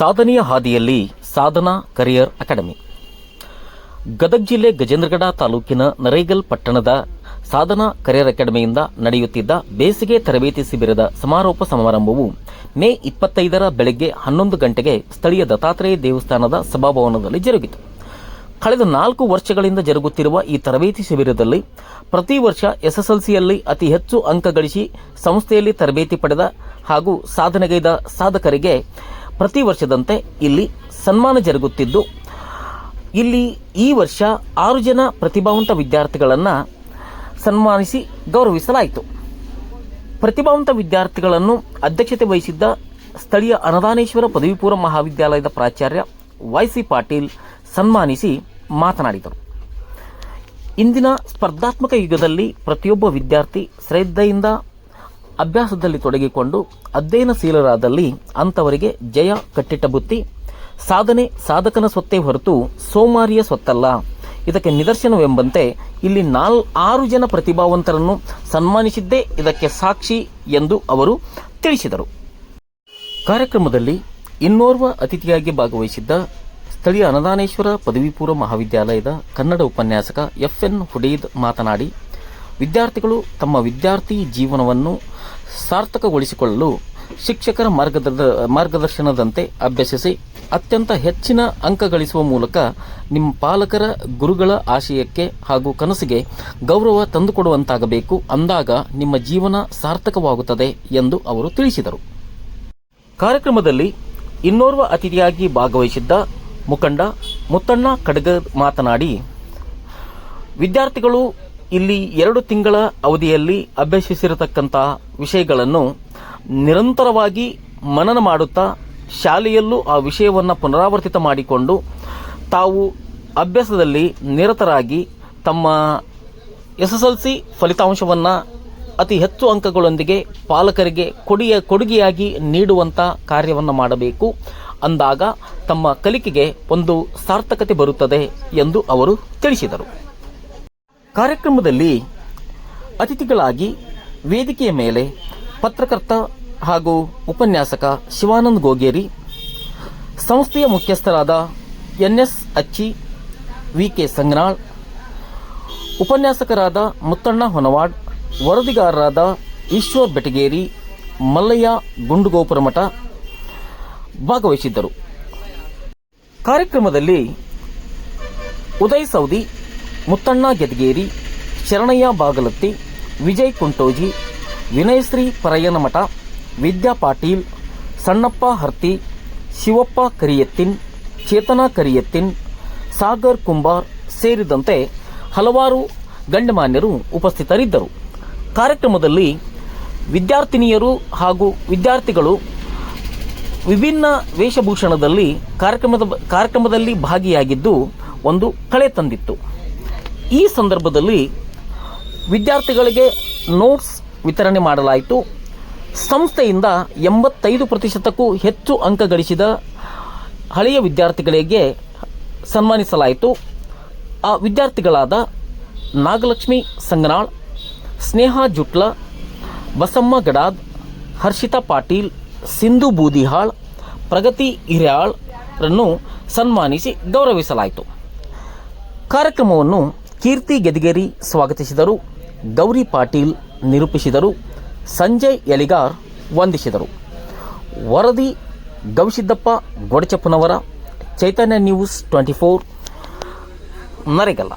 ಸಾಧನೆಯ ಹಾದಿಯಲ್ಲಿ ಸಾಧನಾ career academy. Gadag ಜಿಲ್ಲೆ ಗಜೇಂದ್ರಗಡ ತಾಲೂಕಿನ ನರೇಗಲ್ ಪಟ್ಟಣದ ಸಾಧನಾ ಕರಿಯರ್ ಅಕಾಡೆಮಿಯಿಂದ ನಡೆಯುತ್ತಿದ್ದ ಬೇಸಿಗೆ ತರಬೇತಿ ಶಿಬಿರದ ಸಮಾರೋಪ ಸಮಾರಂಭವು ಮೇ ಇಪ್ಪತ್ತೈದರ ಬೆಳಗ್ಗೆ ಹನ್ನೊಂದು ಗಂಟೆಗೆ ಸ್ಥಳೀಯ ದತ್ತಾತ್ರೇಯ ದೇವಸ್ಥಾನದ ಸಭಾಭವನದಲ್ಲಿ ಜರುಗಿತು. ಕಳೆದ ನಾಲ್ಕು ವರ್ಷಗಳಿಂದ ಜರುಗುತ್ತಿರುವ ಈ ತರಬೇತಿ ಶಿಬಿರದಲ್ಲಿ ಪ್ರತಿ ವರ್ಷ ಎಸ್ಎಸ್ಎಲ್ಸಿಯಲ್ಲಿ ಅತಿ ಹೆಚ್ಚು ಅಂಕ ಗಳಿಸಿ ಸಂಸ್ಥೆಯಲ್ಲಿ ತರಬೇತಿ ಪಡೆದ ಹಾಗೂ ಸಾಧನೆಗೈದ ಸಾಧಕರಿಗೆ ಪ್ರತಿ ವರ್ಷದಂತೆ ಇಲ್ಲಿ ಸನ್ಮಾನ ಜರುಗುತ್ತಿದ್ದು, ಇಲ್ಲಿ ಈ ವರ್ಷ ಆರು ಜನ ಪ್ರತಿಭಾವಂತ ವಿದ್ಯಾರ್ಥಿಗಳನ್ನು ಸನ್ಮಾನಿಸಿ ಗೌರವಿಸಲಾಯಿತು. ಪ್ರತಿಭಾವಂತ ವಿದ್ಯಾರ್ಥಿಗಳನ್ನು ಅಧ್ಯಕ್ಷತೆ ವಹಿಸಿದ್ದ ಸ್ಥಳೀಯ ಅನದಾನೇಶ್ವರ ಪದವಿ ಪೂರ್ವ ಮಹಾವಿದ್ಯಾಲಯದ ಪ್ರಾಚಾರ್ಯ ವೈಸಿ ಪಾಟೀಲ್ ಸನ್ಮಾನಿಸಿ ಮಾತನಾಡಿದರು. ಇಂದಿನ ಸ್ಪರ್ಧಾತ್ಮಕ ಯುಗದಲ್ಲಿ ಪ್ರತಿಯೊಬ್ಬ ವಿದ್ಯಾರ್ಥಿ ಶ್ರದ್ಧೆಯಿಂದ ಅಭ್ಯಾಸದಲ್ಲಿ ತೊಡಗಿಕೊಂಡು ಅಧ್ಯಯನಶೀಲರಾದಲ್ಲಿ ಅಂಥವರಿಗೆ ಜಯ ಕಟ್ಟಿಟ್ಟ ಬುತ್ತಿ. ಸಾಧನೆ ಸಾಧಕನ ಸ್ವತ್ತೇ ಹೊರತು ಸೋಮಾರಿಯ ಸ್ವತ್ತಲ್ಲ. ಇದಕ್ಕೆ ನಿದರ್ಶನವೆಂಬಂತೆ ಇಲ್ಲಿ ನಾಲ್ ಆರು ಜನ ಪ್ರತಿಭಾವಂತರನ್ನು ಸನ್ಮಾನಿಸಿದ್ದೇ ಇದಕ್ಕೆ ಸಾಕ್ಷಿ ಎಂದು ಅವರು ತಿಳಿಸಿದರು. ಕಾರ್ಯಕ್ರಮದಲ್ಲಿ ಇನ್ನೋರ್ವ ಅತಿಥಿಯಾಗಿ ಭಾಗವಹಿಸಿದ್ದ ಸ್ಥಳೀಯ ಅನದಾನೇಶ್ವರ ಪದವಿಪೂರ್ವ ಮಹಾವಿದ್ಯಾಲಯದ ಕನ್ನಡ ಉಪನ್ಯಾಸಕ ಎಫ್ಎನ್ ಹುಡೀದ್ ಮಾತನಾಡಿ, ವಿದ್ಯಾರ್ಥಿಗಳು ತಮ್ಮ ವಿದ್ಯಾರ್ಥಿ ಜೀವನವನ್ನು ಸಾರ್ಥಕಗೊಳಿಸಿಕೊಳ್ಳಲು ಶಿಕ್ಷಕರ ಮಾರ್ಗದ ಮಾರ್ಗದರ್ಶನದಂತೆ ಅಭ್ಯಸಿಸಿ ಅತ್ಯಂತ ಹೆಚ್ಚಿನ ಅಂಕ ಗಳಿಸುವ ಮೂಲಕ ನಿಮ್ಮ ಪಾಲಕರ ಗುರುಗಳ ಆಶಯಕ್ಕೆ ಹಾಗೂ ಕನಸಿಗೆ ಗೌರವ ತಂದುಕೊಡುವಂತಾಗಬೇಕು ಅಂದಾಗ ನಿಮ್ಮ ಜೀವನ ಸಾರ್ಥಕವಾಗುತ್ತದೆ ಎಂದು ಅವರು ತಿಳಿಸಿದರು. ಕಾರ್ಯಕ್ರಮದಲ್ಲಿ ಇನ್ನೋರ್ವ ಅತಿಥಿಯಾಗಿ ಭಾಗವಹಿಸಿದ್ದ ಮುಖಂಡ ಮುತ್ತಣ್ಣ ಕಡಗ ಮಾತನಾಡಿ, ವಿದ್ಯಾರ್ಥಿಗಳು ಇಲ್ಲಿ ಎರಡು ತಿಂಗಳ ಅವಧಿಯಲ್ಲಿ ಅಭ್ಯಸಿಸಿರತಕ್ಕಂತಹ ವಿಷಯಗಳನ್ನು ನಿರಂತರವಾಗಿ ಮನನ ಮಾಡುತ್ತಾ ಶಾಲೆಯಲ್ಲೂ ಆ ವಿಷಯವನ್ನು ಪುನರಾವರ್ತಿತ ಮಾಡಿಕೊಂಡು ತಾವು ಅಭ್ಯಾಸದಲ್ಲಿ ನಿರತರಾಗಿ ತಮ್ಮ ಎಸ್ ಎಸ್ ಎಲ್ ಸಿ ಫಲಿತಾಂಶವನ್ನು ಅತಿ ಹೆಚ್ಚು ಅಂಕಗಳೊಂದಿಗೆ ಪಾಲಕರಿಗೆ ಕೊಡಿಯ ಕೊಡುಗೆಯಾಗಿ ನೀಡುವಂಥ ಕಾರ್ಯವನ್ನು ಮಾಡಬೇಕು. ಅಂದಾಗ ತಮ್ಮ ಕಲಿಕೆಗೆ ಒಂದು ಸಾರ್ಥಕತೆ ಬರುತ್ತದೆ ಎಂದು ಅವರು ತಿಳಿಸಿದರು. ಕಾರ್ಯಕ್ರಮದಲ್ಲಿ ಅತಿಥಿಗಳಾಗಿ ವೇದಿಕೆಯ ಮೇಲೆ ಪತ್ರಕರ್ತ ಹಾಗೂ ಉಪನ್ಯಾಸಕ ಶಿವಾನಂದ್ ಗೋಗೇರಿ, ಸಂಸ್ಥೆಯ ಮುಖ್ಯಸ್ಥರಾದ ಎನ್ಎಸ್ ಅಚ್ಚಿ, ವಿಕೆ ಸಂಗ್ನಾಳ್ ಉಪನ್ಯಾಸಕರಾದ ಮುತ್ತಣ್ಣ ಹೊನವಾಡ್, ವರದಿಗಾರರಾದ ಈಶ್ವರ್ ಬೆಟಗೇರಿ, ಮಲ್ಲಯ್ಯ ಗುಂಡುಗೋಪುರಮಠ ಭಾಗವಹಿಸಿದ್ದರು. ಕಾರ್ಯಕ್ರಮದಲ್ಲಿ ಉದಯ್ ಸೌದಿ ಮುತ್ತಣ್ಣ ಗೆದ್ಗೇರಿ, ಶರಣಯ್ಯ ಬಾಗಲತ್ತಿ, ವಿಜಯ್ ಕುಂಟೋಜಿ, ವಿನಯಶ್ರೀ ಪರಯ್ಯನಮಠ, ವಿದ್ಯಾ ಪಾಟೀಲ್, ಸಣ್ಣಪ್ಪ ಹರ್ತಿ, ಶಿವಪ್ಪ ಕರಿಯತ್ತಿನ್, ಚೇತನಾ ಕರಿಯತ್ತಿನ್, ಸಾಗರ್ ಕುಂಬಾರ್ ಸೇರಿದಂತೆ ಹಲವಾರು ಗಣ್ಯಮಾನ್ಯರು ಉಪಸ್ಥಿತರಿದ್ದರು. ಕಾರ್ಯಕ್ರಮದಲ್ಲಿ ವಿದ್ಯಾರ್ಥಿನಿಯರು ಹಾಗೂ ವಿದ್ಯಾರ್ಥಿಗಳು ವಿಭಿನ್ನ ವೇಷಭೂಷಣದಲ್ಲಿ ಕಾರ್ಯಕ್ರಮದ ಕಾರ್ಯಕ್ರಮದಲ್ಲಿ ಭಾಗಿಯಾಗಿದ್ದು ಒಂದು ಕಳೆ ತಂದಿತ್ತು. ಈ ಸಂದರ್ಭದಲ್ಲಿ ವಿದ್ಯಾರ್ಥಿಗಳಿಗೆ ನೋಟ್ಸ್ ವಿತರಣೆ ಮಾಡಲಾಯಿತು. ಸಂಸ್ಥೆಯಿಂದ ಎಂಬತ್ತೈದು ಪ್ರತಿಶತಕ್ಕೂ ಹೆಚ್ಚು ಅಂಕ ಗಳಿಸಿದ ಹಳೆಯ ವಿದ್ಯಾರ್ಥಿಗಳಿಗೆ ಸನ್ಮಾನಿಸಲಾಯಿತು. ಆ ವಿದ್ಯಾರ್ಥಿಗಳಾದ ನಾಗಲಕ್ಷ್ಮಿ ಸಂಗನಾಳ್, ಸ್ನೇಹ ಜುಟ್ಲ, ಬಸಮ್ಮ ಗಡಾದ್, ಹರ್ಷಿತಾ ಪಾಟೀಲ್, ಸಿಂಧು ಬೂದಿಹಾಳ್, ಪ್ರಗತಿ ಹಿರ್ಯಾಳ್ರನ್ನು ಸನ್ಮಾನಿಸಿ ಗೌರವಿಸಲಾಯಿತು. ಕಾರ್ಯಕ್ರಮವನ್ನು ಕೀರ್ತಿ ಗೆದಗೇರಿ ಸ್ವಾಗತಿಸಿದರು. ಗೌರಿ ಪಾಟೀಲ್ ನಿರೂಪಿಸಿದರು. ಸಂಜಯ್ ಎಲಿಗಾರ್ ವಂದಿಸಿದರು. ವರದಿ Gavisiddappa Godachappanavar. Chaitanya news twenty four. Naregal.